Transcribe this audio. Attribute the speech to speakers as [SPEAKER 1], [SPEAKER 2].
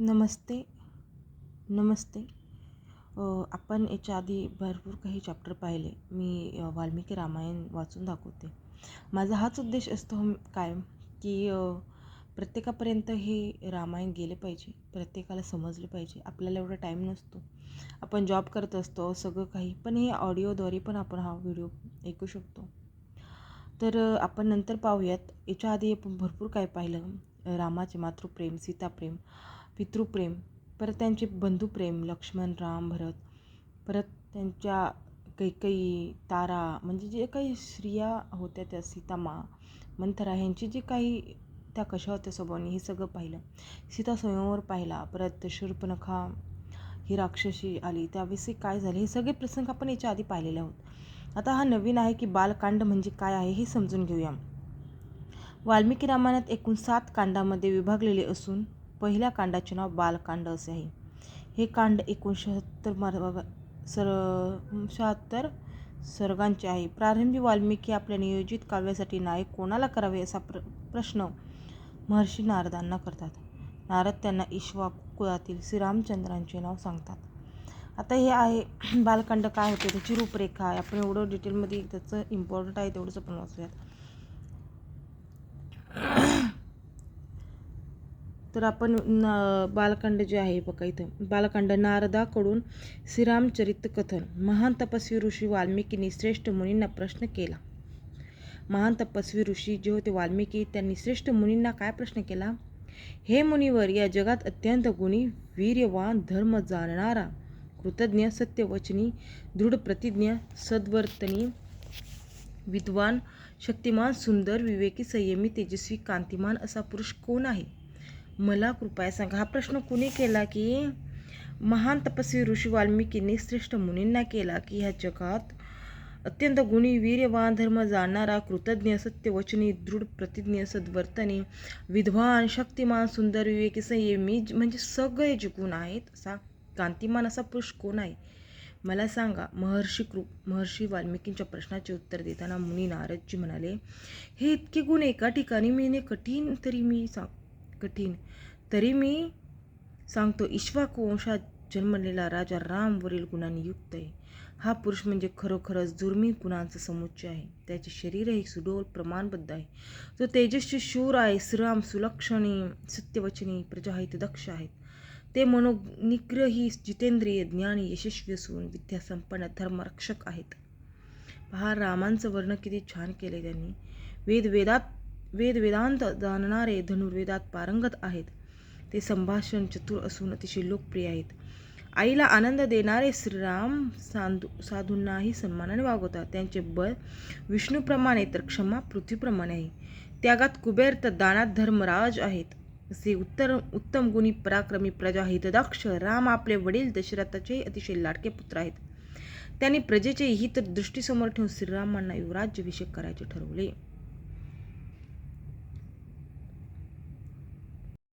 [SPEAKER 1] नमस्ते नमस्ते. आपण याच्या आधी भरपूर काही चॅप्टर पाहिले. मी वाल्मिकी रामायण वाचून दाखवते. माझा हाच उद्देश असतो कायम की प्रत्येकापर्यंत हे रामायण गेले पाहिजे प्रत्येकाला समजले पाहिजे. आपल्याला एवढा टाईम नसतो. आपण जॉब करत असतो सगळं काही. पण हे ऑडिओद्वारे पण आपण हा व्हिडिओ ऐकू शकतो. तर आपण नंतर पाहूयात. याच्या आधी आपण भरपूर काय पाहिलं? रामाचे मातृप्रेम सीताप्रेम. पितृप्रेम परत त्यांचे बंधुप्रेम लक्ष्मण राम भरत परत त्यांच्या कैकई तारा म्हणजे जे काही स्त्रिया होत्या त्या सीतामा मंथरा ह्यांची जी काही त्या कशा होत्या स्वभावाने हे सगळं पाहिलं. सीता स्वयंवर पाहिला परत शूर्पणखा ही राक्षसी आली त्याविषयी काय झाले हे सगळे प्रसंग आपण याच्या आधी पाहिलेले आहोत. आता हा नवीन आहे की बालकांड म्हणजे काय आहे हे समजून घेऊया. वाल्मिकी रामायणात एकूण सात कांडामध्ये विभागलेले असून पहिल्या कांडाचे नाव बालकांड असे आहे. हे कांड एकूण शहात्तर मार्ग सर शहात्तर सर्गांचे आहे. प्रारंभी वाल्मिकी आपल्या नियोजित काव्यासाठी नायक कोणाला करावे असा प्र प्रश्न महर्षी नारदांना करतात. नारद त्यांना ईश्वा कुळातील श्रीरामचंद्रांचे नाव सांगतात. आता हे आहे बालकांड काय होते? त्याची रूपरेखा आहे. आपण एवढं डिटेलमध्ये त्याचं इम्पॉर्टंट आहे तेवढंच आपण वाचूयात. तर आपण न बालकांड जे आहे बघा इथं. बालकांड नारदाकडून श्रीरामचरित कथन महान तपस्वी ऋषी वाल्मिकींनी श्रेष्ठ मुनींना प्रश्न केला. महान तपस्वी ऋषी जे होते वाल्मिकी त्यांनी श्रेष्ठ मुनींना काय प्रश्न केला? हे मुनिवर या जगात अत्यंत गुणी वीर्यवान धर्म जाणणारा कृतज्ञ सत्यवचनी दृढ प्रतिज्ञ सद्वर्तनी विद्वान शक्तिमान सुंदर विवेकी संयमी तेजस्वी कांतिमान असा पुरुष कोण आहे? मला कृपया सांगा. हा प्रश्न कुणी केला की महान तपस्वी ऋषी वाल्मिकींनी श्रेष्ठ मुनींना केला की ह्या जगात अत्यंत गुणी वीर्यवान धर्म जाणणारा कृतज्ञ सत्यवचनी दृढ प्रतिज्ञ सद्वर्तनी विद्वान शक्तिमान सुंदर विवेकी संयमी म्हणजे सगळे जिकून गुण आहेत असा कांतिमान असा पुरुष कोण आहे? मला सांगा. महर्षी कृ महर्षी वाल्मिकींच्या प्रश्नाचे उत्तर देताना मुनी नारदजी म्हणाले हे इतके गुण एका ठिकाणी मिळणे कठीण तरी मी सांग कठीण. तरी मी सांगतो इक्ष्वाकू वंशात जन्मलेला राजा रामवरील गुणांनी युक्त आहे. हा पुरुष म्हणजे खरोखरच दुर्मिळ गुणांचा समुच्चय आहे. त्याचे शरीरही सुडोल प्रमाणबद्ध आहे. तो तेजस्वी शूर आहे श्रीराम सुलक्षणी सत्यवचनी प्रजाहित दक्ष आहेत. ते मनोनिग्रही जितेंद्रिय ज्ञानी यशस्वी असून विद्यासंपन्न धर्मरक्षक आहेत. पहा रामांचं वर्ण किती छान केले त्यांनी. वेद वेदात वेद वेदांत जाणणारे धनुर्वेदात पारंगत आहेत. ते संभाषण चतुर असून अतिशय लोकप्रिय आहेत. आईला आनंद देणारे श्रीराम साधू साधूंनाही सन्मानाने वागवतात. त्यांचे बळ विष्णूप्रमाणे तर क्षमा पृथ्वीप्रमाणे आहे. त्यागात कुबेर तर दानात धर्मराज आहेत. असे उत्तर उत्तम गुणी पराक्रमी प्रजा हितदक्ष राम आपले वडील दशरथाचे अतिशय लाडके पुत्र आहेत. त्यांनी प्रजेचे हित दृष्टीसमोर ठेवून श्रीरामांना युवराज्याभिषेक करायचे ठरवले.